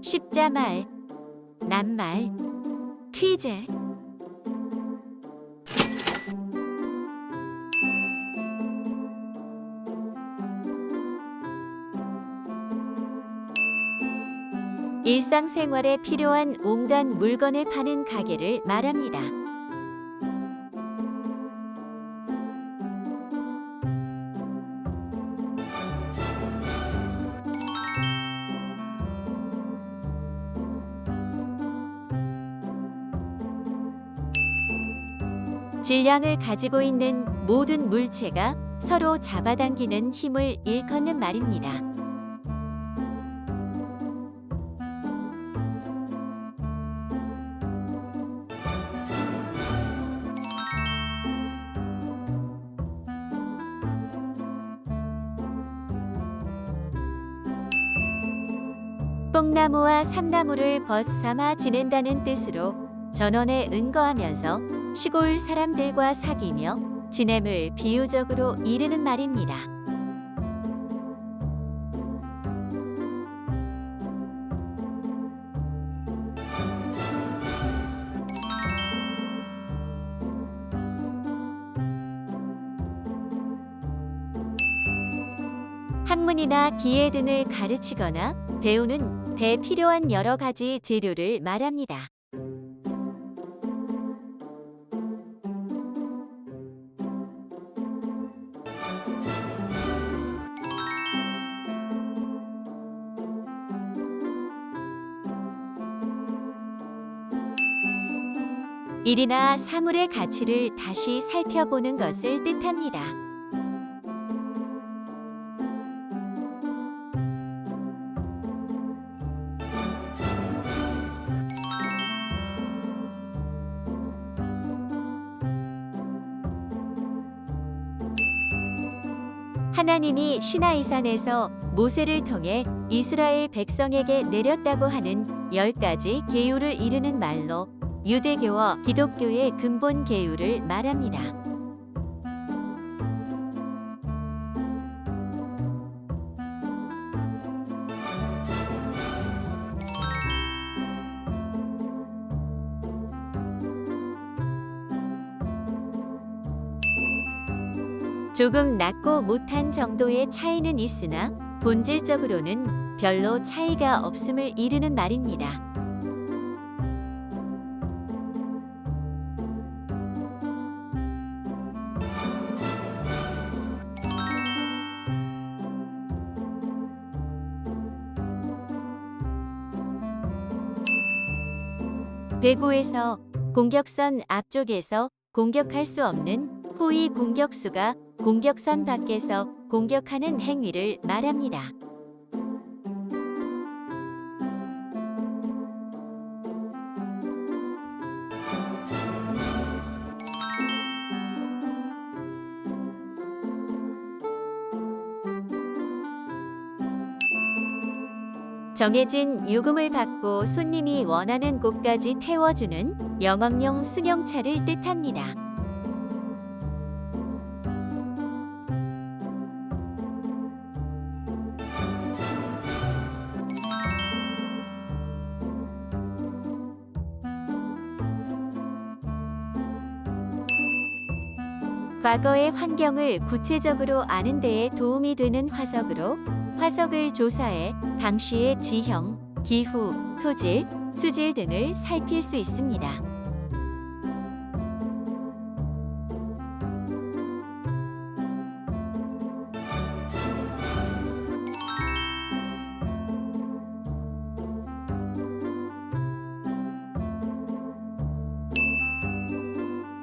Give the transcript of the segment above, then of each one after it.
십자말, 낱말, 퀴즈. 일상생활에 필요한 온갖 물건을 파는 가게를 말합니다. 질량을 가지고 있는 모든 물체가 서로 잡아당기는 힘을 일컫는 말입니다. 뽕나무와 삼나무를 벗삼아 지낸다는 뜻으로 전원에 은거하면서 시골 사람들과 사귀며 지냄을 비유적으로 이르는 말입니다. 학문이나 기회 등을 가르치거나 배우는 데 필요한 여러 가지 재료를 말합니다. 일이나 사물의 가치를 다시 살펴보는 것을 뜻합니다. 하나님이 시나이산에서 모세를 통해 이스라엘 백성에게 내렸다고 하는 열 가지 계율을 이루는 말로 유대교와 기독교의 근본 계율을 말합니다. 조금 낮고 못한 정도의 차이는 있으나 본질적으로는 별로 차이가 없음을 이르는 말입니다. 배구에서 공격선 앞쪽에서 공격할 수 없는 호위 공격수가 공격선 밖에서 공격하는 행위를 말합니다. 정해진 요금을 받고 손님이 원하는 곳까지 태워주는 영업용 승용차를 뜻합니다. 과거의 환경을 구체적으로 아는 데에 도움이 되는 화석으로 화석을 조사해 당시의 지형, 기후, 토질, 수질 등을 살필 수 있습니다.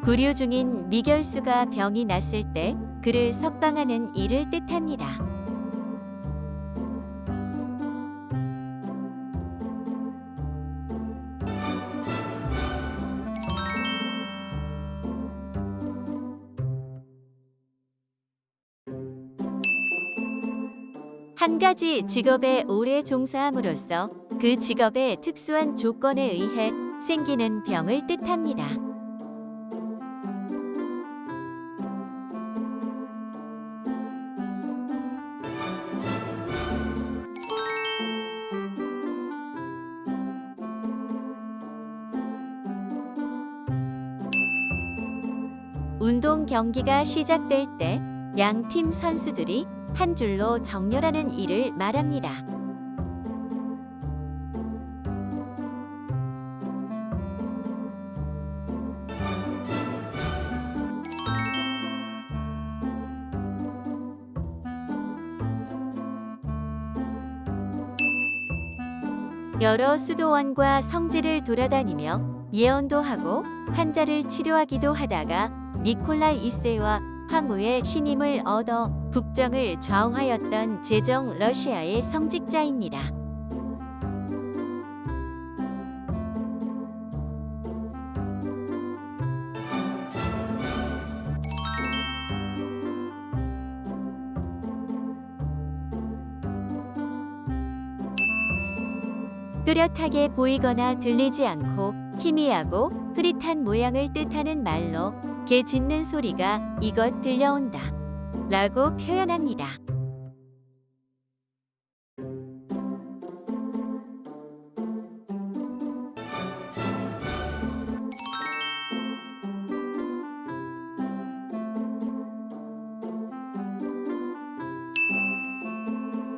구류 중인 미결수가 병이 났을 때 그를 석방하는 일을 뜻합니다. 한 가지 직업에 오래 종사함으로써 그 직업의 특수한 조건에 의해 생기는 병을 뜻합니다. 운동 경기가 시작될 때 양 팀 선수들이 한 줄로 정렬하는 일을 말합니다. 여러 수도원과 성지를 돌아다니며 예언도 하고 환자를 치료하기도 하다가 니콜라이 2세와 황후의 신임을 얻어 국정을 좌우하였던 제정 러시아의 성직자입니다. 뚜렷하게 보이거나 들리지 않고 희미하고 흐릿한 모양을 뜻하는 말로 개 짖는 소리가 이것 들려온다. 라고 표현합니다.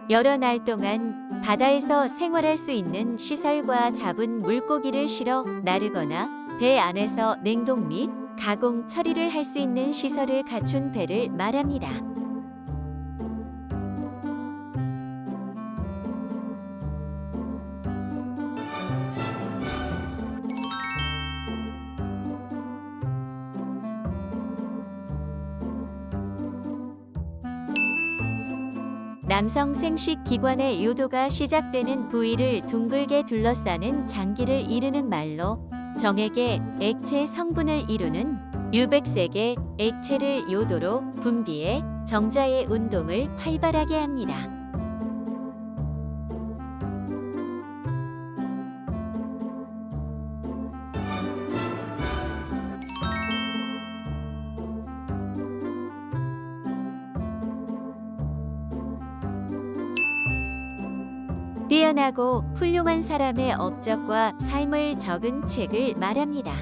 여러 날 동안 바다에서 생활할 수 있는 시설과 잡은 물고기를 실어 나르거나 배 안에서 냉동 및 가공 처리를 할 수 있는 시설을 갖춘 배를 말합니다. 남성 생식 기관의 요도가 시작되는 부위를 둥글게 둘러싸는 장기를 이르는 말로 정액의 액체 성분을 이루는 유백색의 액체를 요도로 분비해 정자의 운동을 활발하게 합니다. 뛰어나고 훌륭한 사람의 업적과 삶을 적은 책을 말합니다.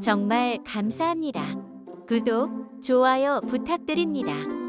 정말 감사합니다. 구독, 좋아요 부탁드립니다.